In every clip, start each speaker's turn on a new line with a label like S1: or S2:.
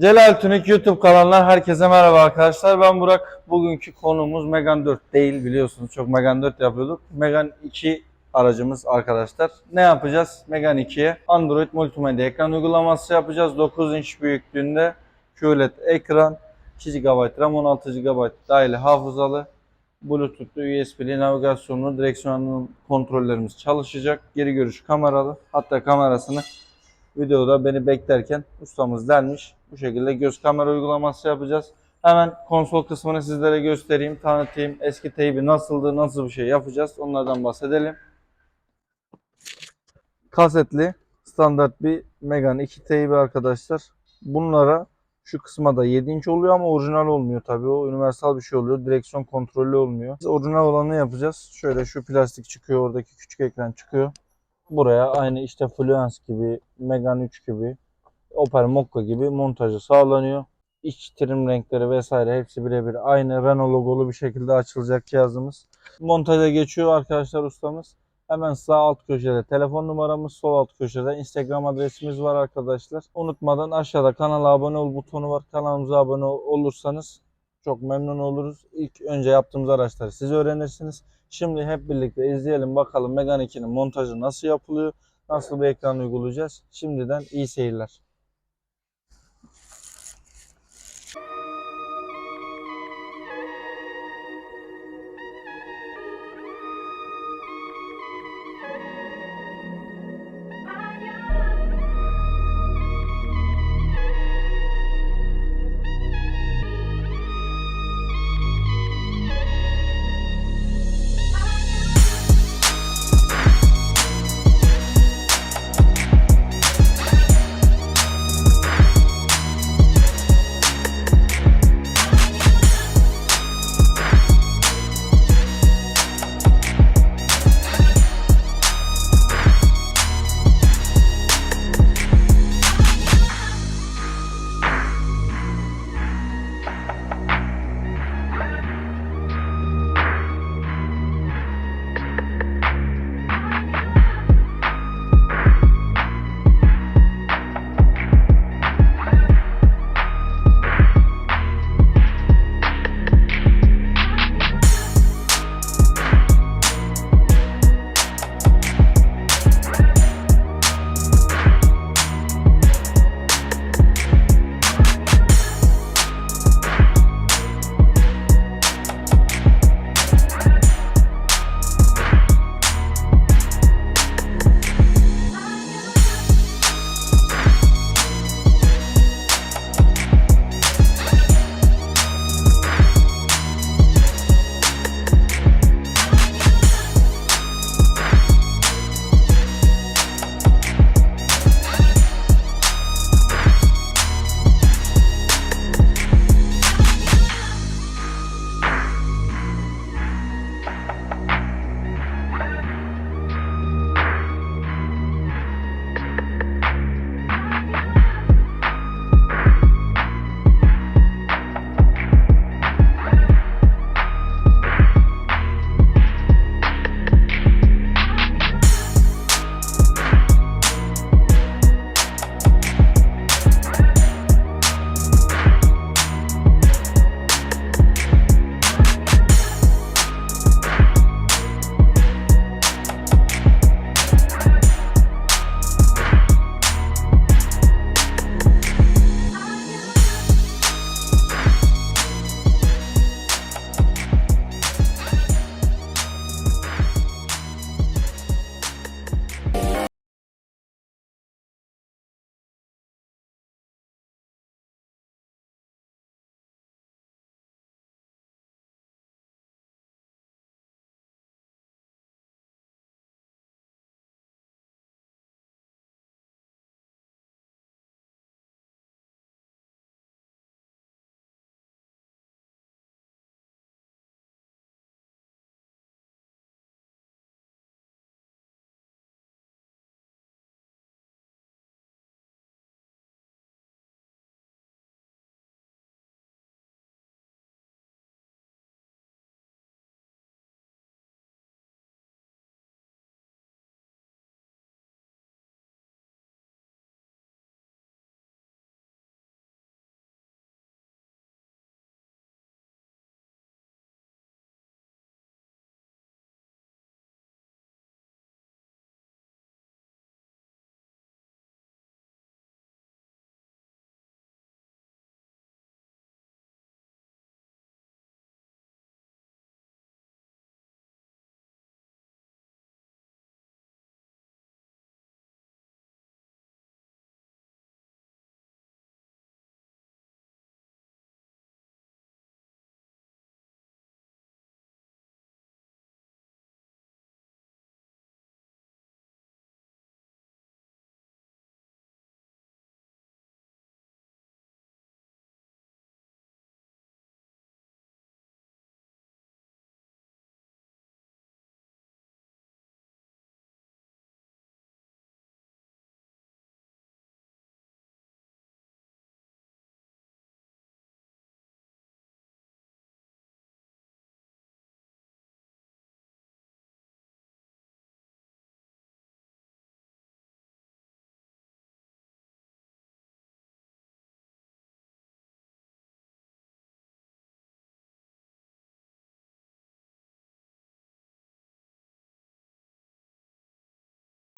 S1: Celal Tünik YouTube kanalından herkese merhaba arkadaşlar. Ben Burak. Bugünkü konumuz Megane 4 değil biliyorsunuz. Çok Megane 4 yapıyorduk. Megane 2 aracımız arkadaşlar. Ne yapacağız? Megane 2'ye Android multimedya ekran uygulaması yapacağız. 9 inç büyüklüğünde QLED ekran, 2 GB RAM, 16 GB dahili hafızalı, Bluetooth'lu, USB'li navigasyonlu, direksiyonun kontrollerimiz çalışacak. Geri görüş kameralı. Hatta kamerasını videoda beni beklerken ustamız delmiş. Bu şekilde göz kamera uygulaması yapacağız. Hemen konsol kısmını sizlere göstereyim, tanıtayım. Eski teybi nasıldı, nasıl bir şey yapacağız onlardan bahsedelim. Kasetli standart bir Megane 2 teybi arkadaşlar. Bunlara şu kısma da 7 inç oluyor ama orijinal olmuyor tabii. O universal bir şey oluyor. Direksiyon kontrollü olmuyor. Biz orijinal olanı yapacağız. Şöyle şu plastik çıkıyor. Oradaki küçük ekran çıkıyor. Buraya aynı işte Fluence gibi, Megane 3 gibi, Opel Mokka gibi montajı sağlanıyor. İç trim renkleri vesaire hepsi birebir aynı Renault logolu bir şekilde açılacak cihazımız. Montaja geçiyor arkadaşlar ustamız. Hemen sağ alt köşede telefon numaramız, sol alt köşede Instagram adresimiz var arkadaşlar. Unutmadan aşağıda kanala abone ol butonu var. Kanalımıza abone ol- olursanız çok memnun oluruz. İlk önce yaptığımız araçları siz öğrenirsiniz. Şimdi hep birlikte izleyelim bakalım Megane 2'nin montajı nasıl yapılıyor, nasıl bir ekran uygulayacağız. Şimdiden iyi seyirler.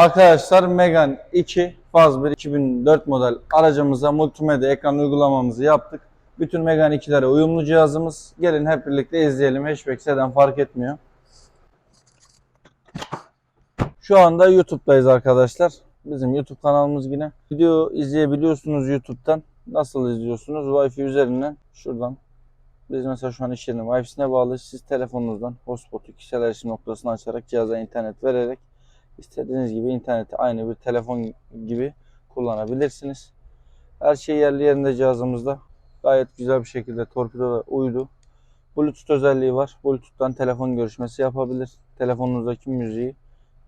S1: Arkadaşlar Megane 2 Faz 1 2004 model aracımıza multimedya ekran uygulamamızı yaptık. Bütün Megane 2'lere uyumlu cihazımız. Gelin hep birlikte izleyelim. Hatchback sedan fark etmiyor. Şu anda YouTube'dayız arkadaşlar. Bizim YouTube kanalımız yine. Video izleyebiliyorsunuz YouTube'dan. Nasıl izliyorsunuz? Wi-Fi üzerinden şuradan. Biz mesela şu an iş yerinin Wi-Fi'sine bağlı. Siz telefonunuzdan hotspot'u kişisel erişim noktasını açarak cihaza internet vererek istediğiniz gibi interneti aynı bir telefon gibi kullanabilirsiniz. Her şey yerli yerinde cihazımızda. Gayet güzel bir şekilde torpido uydu. Bluetooth özelliği var. Bluetooth'tan telefon görüşmesi yapabilir. Telefonunuzdaki müziği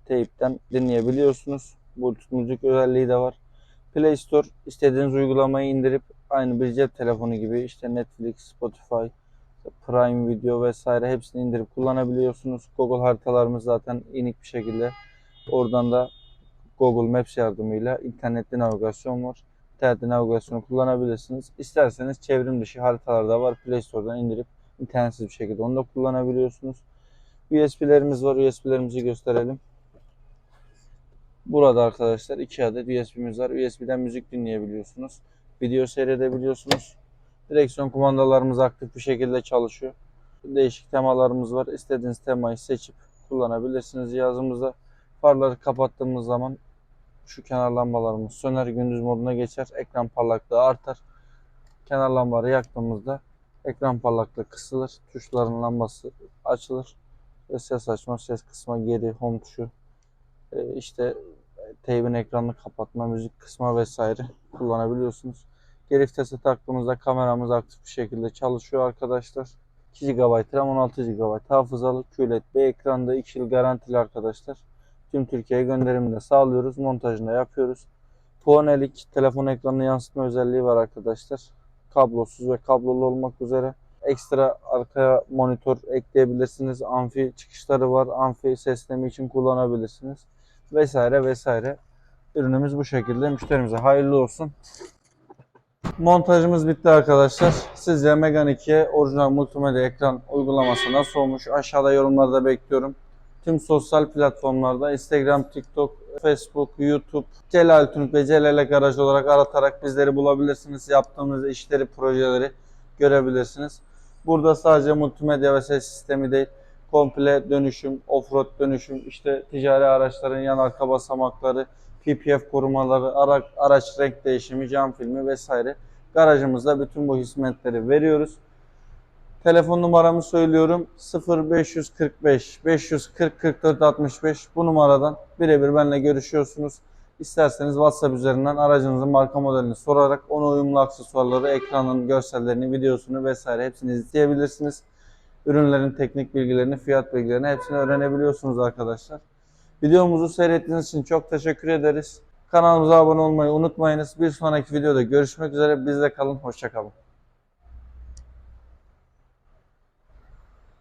S1: teyipten dinleyebiliyorsunuz. Bluetooth müzik özelliği de var. Play Store istediğiniz uygulamayı indirip aynı bir cep telefonu gibi işte Netflix, Spotify, Prime Video vesaire hepsini indirip kullanabiliyorsunuz. Google haritalarımız zaten inik bir şekilde. Oradan da Google Maps yardımıyla internetli navigasyon var. İnternetli navigasyonu kullanabilirsiniz. İsterseniz çevrim dışı haritalar da var. Play Store'dan indirip internetsiz bir şekilde onu da kullanabiliyorsunuz. USB'lerimiz var. USB'lerimizi gösterelim. Burada arkadaşlar iki adet USB'miz var. USB'den müzik dinleyebiliyorsunuz. Video seyredebiliyorsunuz. Direksiyon kumandalarımız aktif bir şekilde çalışıyor. Değişik temalarımız var. İstediğiniz temayı seçip kullanabilirsiniz cihazımızda. Farları kapattığımız zaman şu kenar lambalarımız söner gündüz moduna geçer. Ekran parlaklığı artar. Kenar lambaları yaktığımızda ekran parlaklığı kısılır. Tuşların lambası açılır. Ve ses açma, ses kısma, geri, home tuşu, e, işte teybin ekranını kapatma, müzik kısma vesaire kullanabiliyorsunuz. Geri vitese taktığımızda kameramız aktif bir şekilde çalışıyor arkadaşlar. 2 GB RAM 16 GB hafızalı QLED bir ekranda 2 yıl garantili arkadaşlar. Tüm Türkiye'ye gönderimini de sağlıyoruz. Montajını da yapıyoruz. Puanelik telefon ekranını yansıtma özelliği var arkadaşlar. Kablosuz ve kablolu olmak üzere. Ekstra arkaya monitör ekleyebilirsiniz. Amfi çıkışları var. Amfi sesleme için kullanabilirsiniz. Vesaire vesaire. Ürünümüz bu şekilde. Müşterimize hayırlı olsun. Montajımız bitti arkadaşlar. Sizce Megane 2'ye orijinal multimedya ekran uygulaması nasıl olmuş? Aşağıda yorumlarda bekliyorum. Tüm sosyal platformlarda Instagram, TikTok, Facebook, YouTube, Celal Tunuk ve Celal Garaj olarak aratarak bizleri bulabilirsiniz. Yaptığımız işleri, projeleri görebilirsiniz. Burada sadece multimedya ve ses sistemi değil, komple dönüşüm, offroad dönüşüm, işte ticari araçların yan arka basamakları, PPF korumaları, ara, araç renk değişimi, cam filmi vesaire. Garajımızda bütün bu hizmetleri veriyoruz. Telefon numaramı söylüyorum. 0545 540 44 65 bu numaradan birebir benimle görüşüyorsunuz. İsterseniz WhatsApp üzerinden aracınızın marka modelini sorarak ona uyumlu aksesuarları, ekranın görsellerini, videosunu vesaire hepsini izleyebilirsiniz. Ürünlerin teknik bilgilerini, fiyat bilgilerini hepsini öğrenebiliyorsunuz arkadaşlar. Videomuzu seyrettiğiniz için çok teşekkür ederiz. Kanalımıza abone olmayı unutmayınız. Bir sonraki videoda görüşmek üzere. Bizde kalın, hoşçakalın.